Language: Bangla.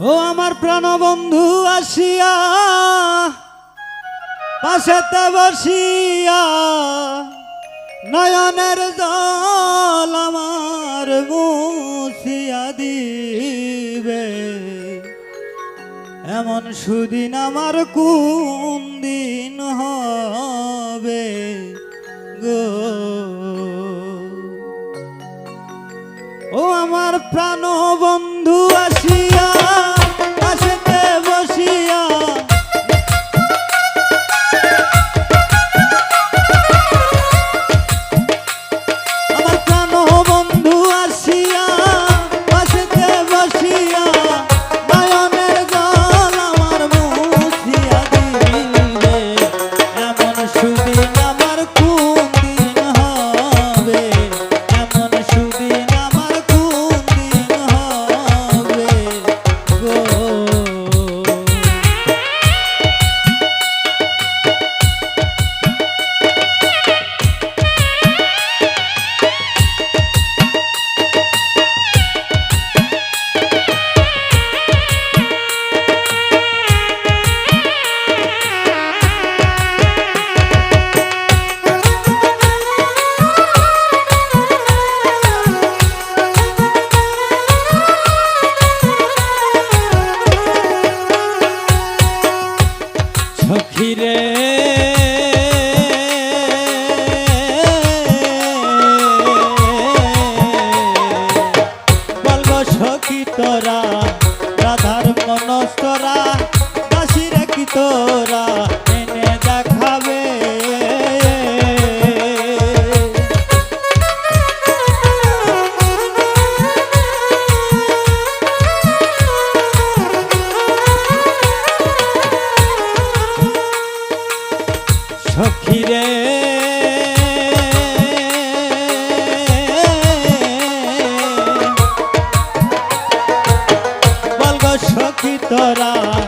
ও আমার প্রাণ বন্ধু আসিয়া, পাশেতে বসিয়া, নয়নের জল আমার মুসিয়া দিবে। এমন সুদিন আমার কোন দিন হবে গো? ও আমার প্রাণবন্ধু ধরা